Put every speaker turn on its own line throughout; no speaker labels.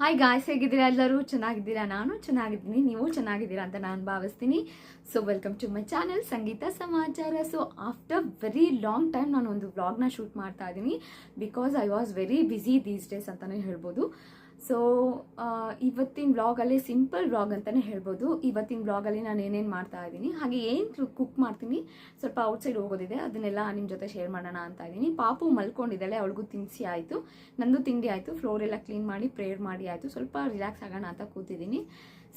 Hi guys ಹೇಗಿದ್ದೀರಾ ಎಲ್ಲರೂ? ಚೆನ್ನಾಗಿದ್ದೀರಾ ನಾನು? ಚೆನ್ನಾಗಿದ್ದೀನಿ. ನೀವು ಚೆನ್ನಾಗಿದ್ದೀರಾ ಅಂತ ನಾನು ಭಾವಿಸ್ತೀನಿ. So welcome to my channel ಸಂಗೀತ ಸಮಾಚಾರ so after very long time ನಾನು ಒಂದು ವ್ಲಾಗ್ನ ಶೂಟ್ ಮಾಡ್ತಾ ಇದ್ದೀನಿ. Because I was very busy these days ಅಂತಲೇ ಹೇಳ್ಬೋದು. ಸೊ ಇವತ್ತಿನ ವ್ಲಾಗಲ್ಲಿ ಸಿಂಪಲ್ ವ್ಲಾಗ್ ಅಂತಲೇ ಹೇಳ್ಬೋದು. ಇವತ್ತಿನ ವ್ಲಾಗಲ್ಲಿ ನಾನು ಏನೇನು ಮಾಡ್ತಾ ಇದ್ದೀನಿ, ಹಾಗೆ ಏನು ಕುಕ್ ಮಾಡ್ತೀನಿ, ಸ್ವಲ್ಪ ಔಟ್ಸೈಡ್ ಹೋಗೋದಿದೆ, ಅದನ್ನೆಲ್ಲ ನಿಮ್ಮ ಜೊತೆ ಶೇರ್ ಮಾಡೋಣ ಅಂತ ಇದ್ದೀನಿ. ಪಾಪು ಮಲ್ಕೊಂಡಿದ್ದಾಳೆ, ಅವಳಿಗೂ ತಿನ್ನಿಸಿ ಆಯಿತು. ನಂದು ತಿಂಡಿ ಆಯಿತು ಫ್ಲೋರ್ ಎಲ್ಲ ಕ್ಲೀನ್ ಮಾಡಿ ಪ್ರೇಯರ್ ಮಾಡಿ ಆಯಿತು. ಸ್ವಲ್ಪ ರಿಲ್ಯಾಕ್ಸ್ ಆಗೋಣ ಅಂತ ಕೂತಿದ್ದೀನಿ.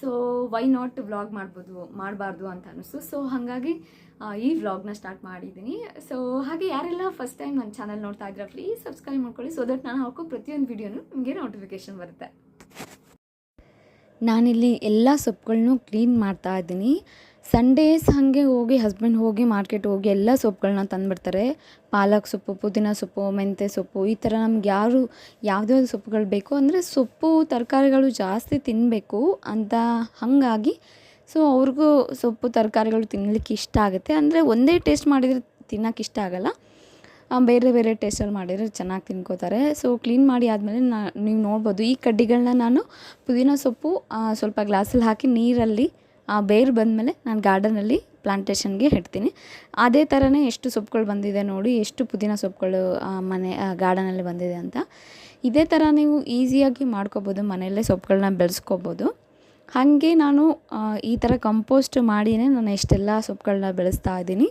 ಸೊ ವೈ ನಾಟ್ ವ್ಲಾಗ್ ಮಾಡ್ಬೋದು, ಮಾಡಬಾರ್ದು ಅಂತ ಅನ್ನಿಸ್ತು. ಸೊ ಹಾಗಾಗಿ ಈ ವ್ಲಾಗ್ನ ಸ್ಟಾರ್ಟ್ ಮಾಡಿದ್ದೀನಿ. ಸೊ ಹಾಗೆ ಯಾರೆಲ್ಲ ಫಸ್ಟ್ ಟೈಮ್ ನನ್ನ ಚಾನಲ್ ನೋಡ್ತಾ ಇದ್ರೆ ಪ್ಲೀಸ್ ಸಬ್ಸ್ಕ್ರೈಬ್ ಮಾಡ್ಕೊಳ್ಳಿ ಸೊ ದಟ್ ನಾನು ಹಾಕೋ ಪ್ರತಿಯೊಂದು ವೀಡಿಯೋನು ನಿಮಗೆ ನೋಟಿಫಿಕೇಶನ್ ಬರುತ್ತೆ.
ನಾನಿಲ್ಲಿ ಎಲ್ಲ ಸೊಪ್ಪುಗಳನ್ನೂ ಕ್ಲೀನ್ ಮಾಡ್ತಾ ಇದ್ದೀನಿ. ಸಂಡೇಸ್ ಹಾಗೆ ಹೋಗಿ ಹಸ್ಬೆಂಡ್ ಹೋಗಿ ಮಾರ್ಕೆಟ್ ಹೋಗಿ ಎಲ್ಲ ಸೊಪ್ಪುಗಳನ್ನ ತಂದುಬಿಡ್ತಾರೆ. ಪಾಲಕ್ ಸೊಪ್ಪು, ಪುದೀನ ಸೊಪ್ಪು ಮೆಂತ್ಯ ಸೊಪ್ಪು ಈ ಥರ ನಮ್ಗೆ ಯಾರು ಯಾವ್ದ್ಯಾವ್ದು ಸೊಪ್ಪುಗಳು ಬೇಕು ಅಂದರೆ ಸೊಪ್ಪು, ತರಕಾರಿಗಳು ಜಾಸ್ತಿ ತಿನ್ನಬೇಕು ಅಂತ ಹಾಗಾಗಿ ಸೊ ಅವ್ರಿಗೂ ಸೊಪ್ಪು, ತರಕಾರಿಗಳು ತಿನ್ನಲಿಕ್ಕೆ ಇಷ್ಟ ಆಗುತ್ತೆ. ಅಂದರೆ ಒಂದೇ ಟೇಸ್ಟ್ ಮಾಡಿದರೆ ತಿನ್ನೋಕೆ ಇಷ್ಟ ಆಗಲ್ಲ. ಬೇರೆ ಬೇರೆ ಟೇಸ್ಟಲ್ಲಿ ಮಾಡಿದರೆ ಚೆನ್ನಾಗಿ ತಿನ್ಕೋತಾರೆ. ಸೊ ಕ್ಲೀನ್ ಮಾಡಿ ಆದಮೇಲೆ ನಾ, ನೀವು ನೋಡ್ಬೋದು ಈ ಕಡ್ಡಿಗಳನ್ನ ನಾನು ಪುದೀನ ಸೊಪ್ಪು ಸ್ವಲ್ಪ ಗ್ಲಾಸಲ್ಲಿ ಹಾಕಿ ನೀರಲ್ಲಿ ಆ ಬೇರು ಬಂದಮೇಲೆ ನಾನು ಗಾರ್ಡನಲ್ಲಿ ಪ್ಲಾಂಟೇಷನ್ಗೆ ಇಡ್ತೀನಿ. ಅದೇ ಥರನೇ ಎಷ್ಟು ಸೊಪ್ಪುಗಳು ಬಂದಿದೆ ನೋಡಿ, ಎಷ್ಟು ಪುದೀನ ಸೊಪ್ಪುಗಳು ಮನೆ ಗಾರ್ಡನಲ್ಲಿ ಬಂದಿದೆ ಅಂತ. ಇದೇ ಥರ ನೀವು ಈಸಿಯಾಗಿ ಮಾಡ್ಕೋಬೋದು, ಮನೆಯಲ್ಲೇ ಸೊಪ್ಪುಗಳನ್ನ ಬೆಳೆಸ್ಕೋಬೋದು. ಹಾಗೆ ನಾನು ಈ ಥರ ಕಂಪೋಸ್ಟ್ ಮಾಡಿಯೇ ನಾನು ಎಷ್ಟೆಲ್ಲ ಸೊಪ್ಪುಗಳನ್ನ ಬೆಳೆಸ್ತಾ ಇದ್ದೀನಿ.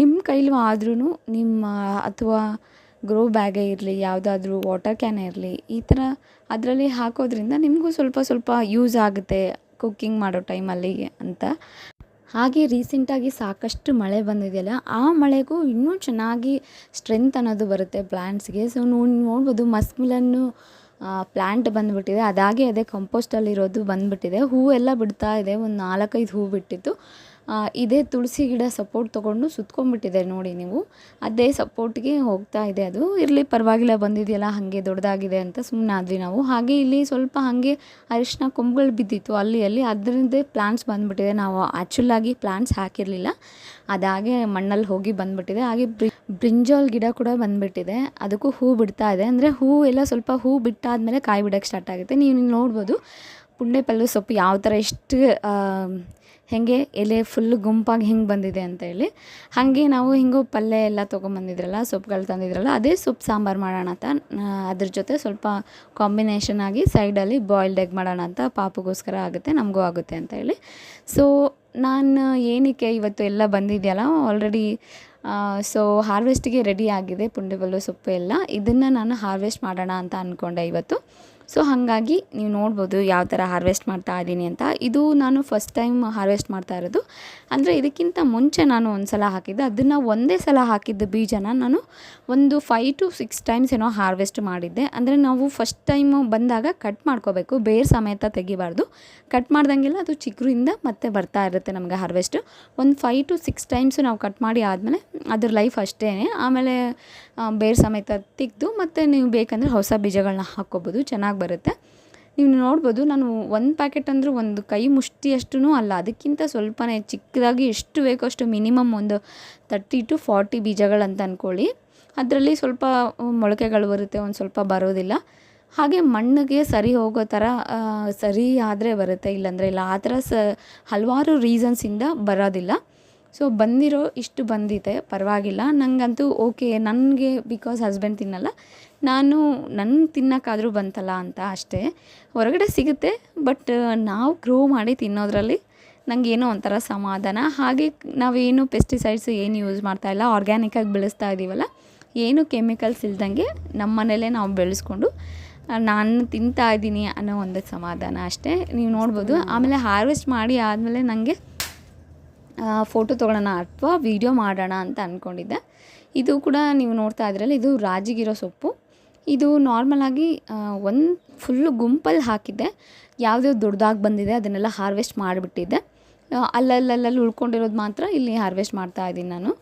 ನಿಮ್ಮ ಕೈಲೂ ಆದ್ರೂ ನಿಮ್ಮ, ಅಥವಾ ಗ್ರೋ ಬ್ಯಾಗೇ ಇರಲಿ, ಯಾವುದಾದ್ರೂ ವಾಟರ್ ಕ್ಯಾನೇ ಇರಲಿ, ಈ ಥರ ಅದರಲ್ಲಿ ಹಾಕೋದ್ರಿಂದ ನಿಮಗೂ ಸ್ವಲ್ಪ ಸ್ವಲ್ಪ ಯೂಸ್ ಆಗುತ್ತೆ. ಕುಕ್ಕಿಂಗ್ ಮಾಡೋ ಟೈಮಲ್ಲಿ ಅಂತ. ಹಾಗೆ ರೀಸೆಂಟಾಗಿ ಸಾಕಷ್ಟು ಮಳೆ ಬಂದಿದೆಯಲ್ಲ, ಆ ಮಳೆಗೂ ಇನ್ನೂ ಚೆನ್ನಾಗಿ ಸ್ಟ್ರೆಂತ್ ಅನ್ನೋದು ಬರುತ್ತೆ ಪ್ಲ್ಯಾಂಟ್ಸ್ಗೆ ಸೊ ನೋಡ್ಬೋದು ಮಸ್ಮಿಲನ್ನು ಪ್ಲ್ಯಾಂಟ್ ಬಂದುಬಿಟ್ಟಿದೆ. ಅದಾಗೆ ಅದೇ ಕಂಪೋಸ್ಟಲ್ಲಿರೋದು ಬಂದುಬಿಟ್ಟಿದೆ. ಹೂವೆಲ್ಲ ಬಿಡ್ತಾ ಇದೆ. ಒಂದು ನಾಲ್ಕೈದು ಹೂ ಬಿಟ್ಟಿತ್ತು. ಇದೇ ತುಳಸಿ ಗಿಡ ಸಪೋರ್ಟ್ ತೊಗೊಂಡು ಸುತ್ಕೊಂಡ್ಬಿಟ್ಟಿದೆ ನೋಡಿ ನೀವು. ಅದೇ ಸಪೋರ್ಟ್ಗೆ ಹೋಗ್ತಾ ಇದೆ ಅದು. ಇರಲಿ, ಪರವಾಗಿಲ್ಲ, ಬಂದಿದೆಯಲ್ಲ, ಹಾಗೆ ದೊಡ್ಡದಾಗಿದೆ ಅಂತ ಸುಮ್ಮನೆ ಆದ್ವಿ ನಾವು. ಹಾಗೆ ಇಲ್ಲಿ ಸ್ವಲ್ಪ ಹಾಗೆ ಅರಿಶಿನ ಕೊಂಬುಗಳು ಬಿದ್ದಿತ್ತು ಅಲ್ಲಿ ಅಲ್ಲಿ. ಅದರದ್ದೇ ಪ್ಲಾಂಟ್ಸ್ ಬಂದುಬಿಟ್ಟಿದೆ. ನಾವು ಆ್ಯಕ್ಚುಲಾಗಿ ಪ್ಲಾಂಟ್ಸ್ ಹಾಕಿರಲಿಲ್ಲ. ಅದಾಗೆ ಮಣ್ಣಲ್ಲಿ ಹೋಗಿ ಬಂದುಬಿಟ್ಟಿದೆ. ಹಾಗೆ ಬ್ರಿ, ಬ್ರಿಂಜಾಲ್ ಗಿಡ ಕೂಡ ಬಂದುಬಿಟ್ಟಿದೆ. ಅದಕ್ಕೂ ಹೂ ಬಿಡ್ತಾ ಇದೆ. ಅಂದರೆ ಹೂ ಎಲ್ಲ ಸ್ವಲ್ಪ ಹೂ ಬಿಟ್ಟಾದಮೇಲೆ ಕಾಯಿ ಬಿಡೋಕ್ಕೆ ಸ್ಟಾರ್ಟ್ ಆಗುತ್ತೆ. ನೀವು ನೋಡ್ಬೋದು. ಪುಂಡೆ ಪಲ್ಲು ಸೊಪ್ಪು ಯಾವ ಥರ ಎಷ್ಟು ಹೇಗೆ ಎಲೆ ಫುಲ್ ಗುಂಪಾಗಿ ಹಿಂಗೆ ಬಂದಿದೆ ಅಂತ ಹೇಳಿ. ಹಾಗೆ ನಾವು ಹಿಂಗೋ ಪಲ್ಯ ಎಲ್ಲ ತೊಗೊಂಬಂದಿದ್ರಲ್ಲ ಸೊಪ್ಪುಗಳು ತಂದಿದ್ರಲ್ಲ, ಅದೇ ಸೊಪ್ಪು ಸಾಂಬಾರು ಮಾಡೋಣ ಅಂತ ಅದ್ರ ಜೊತೆ ಸ್ವಲ್ಪ ಕಾಂಬಿನೇಷನ್ ಆಗಿ ಸೈಡಲ್ಲಿ ಬಾಯ್ಲ್ಡ್ ಎಗ್ ಮಾಡೋಣ ಅಂತ ಪಾಪಗೋಸ್ಕರ ಆಗುತ್ತೆ, ನಮಗೂ ಆಗುತ್ತೆ ಅಂತ ಹೇಳಿ. ಸೊ ನಾನು ಏನಕ್ಕೆ ಇವತ್ತು ಎಲ್ಲ ಬಂದಿದೆಯಲ್ಲ ಆಲ್ರೆಡಿ ಸೊ ಹಾರ್ವೆಸ್ಟಿಗೆ ರೆಡಿ ಆಗಿದೆ ಪುಂಡಿಬಲ್ಲು ಸೊಪ್ಪು ಎಲ್ಲ, ಇದನ್ನು ನಾನು ಹಾರ್ವೆಸ್ಟ್ ಮಾಡೋಣ ಅಂತ ಅಂದ್ಕೊಂಡೆ ಇವತ್ತು. ಸೊ ಹಾಗಾಗಿ ನೀವು ನೋಡ್ಬೋದು ಯಾವ ಥರ ಹಾರ್ವೆಸ್ಟ್ ಮಾಡ್ತಾ ಇದ್ದೀನಿ ಅಂತ. ಇದು ನಾನು ಫಸ್ಟ್ ಟೈಮ್ ಹಾರ್ವೆಸ್ಟ್ ಮಾಡ್ತಾ ಇರೋದು. ಅಂದರೆ ಇದಕ್ಕಿಂತ ಮುಂಚೆ ನಾನು ಒಂದು ಸಲ ಹಾಕಿದ್ದೆ. ಅದನ್ನು ಒಂದೇ ಸಲ ಹಾಕಿದ್ದ ಬೀಜನ ನಾನು ಒಂದು ಫೈ ಟು ಸಿಕ್ಸ್ ಟೈಮ್ಸ್ ಏನೋ ಹಾರ್ವೆಸ್ಟ್ ಮಾಡಿದ್ದೆ. ಅಂದರೆ ನಾವು ಫಸ್ಟ್ ಟೈಮ್ ಬಂದಾಗ ಕಟ್ ಮಾಡ್ಕೋಬೇಕು. ಬೇರೆ ಸಮೇತ ತೆಗಿಬಾರ್ದು. ಕಟ್ ಮಾಡ್ದಂಗೆಲ್ಲ ಅದು ಚಿಗುರಿಂದ ಮತ್ತೆ ಬರ್ತಾ ಇರುತ್ತೆ ನಮಗೆ ಹಾರ್ವೆಸ್ಟ್ ಒಂದು ಫೈ ಟು ಸಿಕ್ಸ್ ಟೈಮ್ಸು ನಾವು ಕಟ್ ಮಾಡಿ ಆದಮೇಲೆ ಅದ್ರ ಲೈಫ್ ಅಷ್ಟೇ ಆಮೇಲೆ ಬೇರೆ ಸಮೇತ ತೆಗೆದು ಮತ್ತು ನೀವು ಬೇಕಂದರೆ ಹೊಸ ಬೀಜಗಳನ್ನ ಹಾಕ್ಕೋಬೋದು. ಚೆನ್ನಾಗಿ ಬರುತ್ತೆ. ನೀವು ನೋಡ್ಬೋದು ನಾನು ಒಂದು ಪ್ಯಾಕೆಟ್ ಅಂದರೂ ಒಂದು ಕೈ ಮುಷ್ಟಿಯಷ್ಟು ಅಲ್ಲ, ಅದಕ್ಕಿಂತ ಸ್ವಲ್ಪನೇ ಚಿಕ್ಕದಾಗಿ ಎಷ್ಟು ಬೇಕೋ ಅಷ್ಟು ಮಿನಿಮಮ್ ಒಂದು ತರ್ಟಿ ಟು ಫಾರ್ಟಿ ಬೀಜಗಳಂತ ಅಂದ್ಕೊಳ್ಳಿ ಅದರಲ್ಲಿ ಸ್ವಲ್ಪ ಮೊಳಕೆಗಳು ಬರುತ್ತೆ, ಒಂದು ಸ್ವಲ್ಪ ಬರೋದಿಲ್ಲ. ಹಾಗೆ ಮಣ್ಣಿಗೆ ಸರಿ ಹೋಗೋ ಥರ ಸರಿ ಆದರೆ ಬರುತ್ತೆ, ಇಲ್ಲಾಂದರೆ ಇಲ್ಲ. ಆ ಥರ ಸ, ಹಲವಾರು ರೀಸನ್ಸಿಂದ ಬರೋದಿಲ್ಲ. ಸೊ ಬಂದಿರೋ ಇಷ್ಟು ಬಂದಿದೆ ಪರವಾಗಿಲ್ಲ. ನನಗಂತೂ ಓಕೆ ನನಗೆ ಬಿಕಾಸ್ ಹಸ್ಬೆಂಡ್ ತಿನ್ನಲ್ಲ. ನಾನು ನನ್ನ ತಿನ್ನೋಕ್ಕಾದರೂ ಬಂತಲ್ಲ ಅಂತ ಅಷ್ಟೇ. ಹೊರಗಡೆ ಸಿಗುತ್ತೆ ಬಟ್ ನಾವು ಗ್ರೋ ಮಾಡಿ ತಿನ್ನೋದ್ರಲ್ಲಿ ನನಗೆ ಏನೋ ಒಂಥರ ಸಮಾಧಾನ. ಹಾಗೆ ನಾವೇನು ಪೆಸ್ಟಿಸೈಡ್ಸ್ ಏನು ಯೂಸ್ ಮಾಡ್ತಾ ಇಲ್ಲ. ಆರ್ಗ್ಯಾನಿಕ್ಕಾಗಿ ಬೆಳೆಸ್ತಾ ಇದ್ದೀವಲ್ಲ ಏನು ಕೆಮಿಕಲ್ಸ್ ಇಲ್ದಂಗೆ ನಮ್ಮ ಮನೇಲೇ ನಾವು ಬೆಳೆಸ್ಕೊಂಡು ನಾನು ತಿಂತಾ ಇದ್ದೀನಿ ಅನ್ನೋ ಒಂದು ಸಮಾಧಾನ ಅಷ್ಟೇ. ನೀವು ನೋಡ್ಬೋದು. ಆಮೇಲೆ ಹಾರ್ವೆಸ್ಟ್ ಮಾಡಿ ಆದಮೇಲೆ ನನಗೆ ಫೋಟೋ ತೊಗೊಳ್ಳೋಣ ಅಥವಾ ವೀಡಿಯೋ ಮಾಡೋಣ ಅಂತ ಅಂದ್ಕೊಂಡಿದ್ದೆ ಇದು ಕೂಡ ನೀವು ನೋಡ್ತಾ ಇದ್ರಲ್ಲ, ಇದು ರಾಜಿಗಿರೋ ಸೊಪ್ಪು. ಇದು ನಾರ್ಮಲಾಗಿ ಒಂದು ಫುಲ್ಲು ಗುಂಪಲ್ಲಿ ಹಾಕಿದ್ದೆ. ಯಾವುದೋ ದೊಡ್ಡದಾಗಿ ಬಂದಿದೆ, ಅದನ್ನೆಲ್ಲ ಹಾರ್ವೆಸ್ಟ್ ಮಾಡಿಬಿಟ್ಟಿದ್ದೆ. ಅಲ್ಲಲ್ಲಲ್ಲಿ ಉಳ್ಕೊಂಡಿರೋದು ಮಾತ್ರ ಇಲ್ಲಿ ಹಾರ್ವೆಸ್ಟ್ ಮಾಡ್ತಾ ಇದ್ದೀನಿ ನಾನು.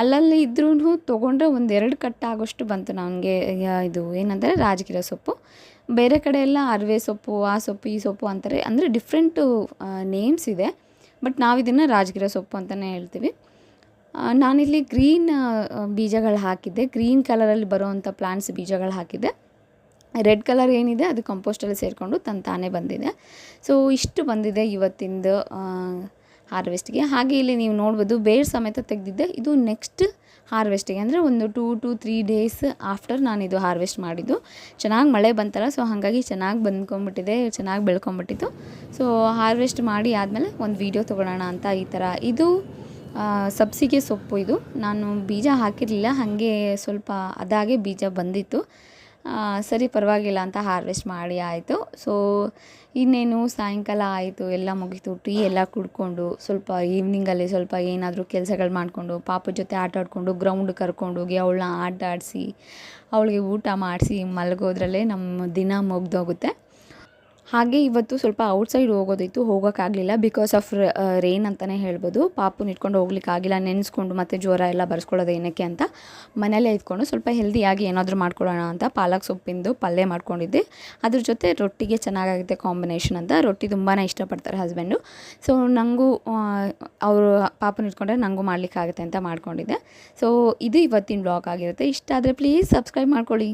ಅಲ್ಲಲ್ಲಿ ಇದ್ರೂ ತೊಗೊಂಡ್ರೆ ಎರಡು ಕಟ್ಟಾಗೋಷ್ಟು ಬಂತು ನನಗೆ ಇದು ಏನಂದರೆ ರಾಜಗಿರ ಸೊಪ್ಪು. ಬೇರೆ ಕಡೆ ಎಲ್ಲ ಅರವೆ ಸೊಪ್ಪು, ಆ ಸೊಪ್ಪು, ಈ ಸೊಪ್ಪು ಅಂತಾರೆ. ಅಂದರೆ ಡಿಫ್ರೆಂಟು ನೇಮ್ಸ್ ಇದೆ. ಬಟ್ ನಾವು ಇದನ್ನು ರಾಜಗಿರ ಸೊಪ್ಪು ಅಂತಲೇ ಹೇಳ್ತೀವಿ. ನಾನಿಲ್ಲಿ ಗ್ರೀನ್ ಬೀಜಗಳು ಹಾಕಿದ್ದೆ. ಗ್ರೀನ್ ಕಲರಲ್ಲಿ ಬರುವಂಥ ಪ್ಲಾಂಟ್ಸ್ ಬೀಜಗಳು ಹಾಕಿದ್ದೆ. ರೆಡ್ ಕಲರ್ ಏನಿದೆ ಅದು ಕಂಪೋಸ್ಟಲ್ಲಿ ಸೇರಿಕೊಂಡು ತನ್ನ ತಾನೇ ಬಂದಿದೆ. ಸೊ, ಇಷ್ಟು ಬಂದಿದೆ ಇವತ್ತಿಂದು ಹಾರ್ವೆಸ್ಟ್ಗೆ. ಹಾಗೆ ಇಲ್ಲಿ ನೀವು ನೋಡ್ಬೋದು, ಬೇರ್ ಸಮೇತ ತೆಗೆದಿದ್ದೆ. ಇದು ನೆಕ್ಸ್ಟ್ ಹಾರ್ವೆಸ್ಟಿಗೆ ಅಂದರೆ ಒಂದು two to three days after ನಾನು ಇದು ಹಾರ್ವೆಸ್ಟ್ ಮಾಡಿದ್ದು. ಚೆನ್ನಾಗಿ ಮಳೆ ಬಂತಲ್ಲ ಸೊ ಹಾಗಾಗಿ ಚೆನ್ನಾಗಿ ಬಂದ್ಕೊಂಬಿಟ್ಟಿದೆ ಚೆನ್ನಾಗಿ ಬೆಳ್ಕೊಂಬಿಟ್ಟಿತ್ತು ಸೊ ಹಾರ್ವೆಸ್ಟ್ ಮಾಡಿ ಆದಮೇಲೆ ಒಂದು ವೀಡಿಯೋ ತೊಗೊಳ್ಳೋಣ ಅಂತ ಈ ಥರ ಇದು ಸಬ್ಸಿಗೆ ಸೊಪ್ಪು ಇದು. ನಾನು ಬೀಜ ಹಾಕಿರಲಿಲ್ಲ, ಹಾಗೆ ಸ್ವಲ್ಪ ಅದಾಗೆ ಬೀಜ ಬಂದಿತ್ತು. ಸರಿ ಪರವಾಗಿಲ್ಲ ಅಂತ ಹಾರ್ವೆಸ್ಟ್ ಮಾಡಿ ಆಯಿತು. ಸೊ ಇನ್ನೇನು ಸಾಯಂಕಾಲ ಆಯಿತು, ಎಲ್ಲ ಮುಗೀತು ಟೀ ಎಲ್ಲ ಕುಡ್ಕೊಂಡು ಸ್ವಲ್ಪ ಈವ್ನಿಂಗಲ್ಲಿ ಸ್ವಲ್ಪ ಏನಾದರೂ ಕೆಲಸಗಳು ಮಾಡಿಕೊಂಡು, ಪಾಪ ಜೊತೆ ಆಟ ಆಡಿಕೊಂಡು ಗ್ರೌಂಡ್ ಕರ್ಕೊಂಡೋಗಿ ಅವಳನ್ನ ಆಟ ಆಡಿಸಿ ಅವಳಿಗೆ ಊಟ ಮಾಡಿಸಿ ಮಲಗೋದ್ರಲ್ಲೇ ನಮ್ಮ ದಿನ ಮುಗ್ದೋಗುತ್ತೆ. ಹಾಗೆ ಇವತ್ತು ಸ್ವಲ್ಪ ಔಟ್ಸೈಡ್ ಹೋಗೋದಿತ್ತು, ಹೋಗೋಕ್ಕಾಗಲಿಲ್ಲ. ಬಿಕಾಸ್ ಆಫ್ ರೇನ್ ಅಂತಲೇ ಹೇಳ್ಬೋದು. ಪಾಪುನ ಇಟ್ಕೊಂಡು ಹೋಗ್ಲಿಕ್ಕಾಗಿಲ್ಲ ನೆನೆಸ್ಕೊಂಡು ಮತ್ತು ಜ್ವರ ಎಲ್ಲ ಬರ್ಸ್ಕೊಳ್ಳೋದು ಏನಕ್ಕೆ ಅಂತ ಮನೇಲೇ ಇದ್ಕೊಂಡು ಸ್ವಲ್ಪ ಹೆಲ್ದಿಯಾಗಿ ಏನಾದರೂ ಮಾಡ್ಕೊಳ್ಳೋಣ ಅಂತ ಪಾಲಕ್ ಸೊಪ್ಪಿಂದು ಪಲ್ಯ ಮಾಡ್ಕೊಂಡಿದ್ದೆ. ಅದ್ರ ಜೊತೆ ರೊಟ್ಟಿಗೆ ಚೆನ್ನಾಗಾಗುತ್ತೆ ಕಾಂಬಿನೇಷನ್ ಅಂತ. ರೊಟ್ಟಿ ತುಂಬಾ ಇಷ್ಟಪಡ್ತಾರೆ ಹಸ್ಬೆಂಡು ಸೊ ನನಗೂ ಅವರು ಪಾಪನ ಇಟ್ಕೊಂಡ್ರೆ ನನಗೂ ಮಾಡಲಿಕ್ಕಾಗುತ್ತೆ ಅಂತ ಮಾಡ್ಕೊಂಡಿದ್ದೆ. ಸೊ ಇದು ಇವತ್ತಿನ ಬ್ಲಾಗ್ ಆಗಿರುತ್ತೆ. ಇಷ್ಟ ಆದರೆ ಪ್ಲೀಸ್ ಸಬ್ಸ್ಕ್ರೈಬ್ ಮಾಡ್ಕೊಳ್ಳಿ.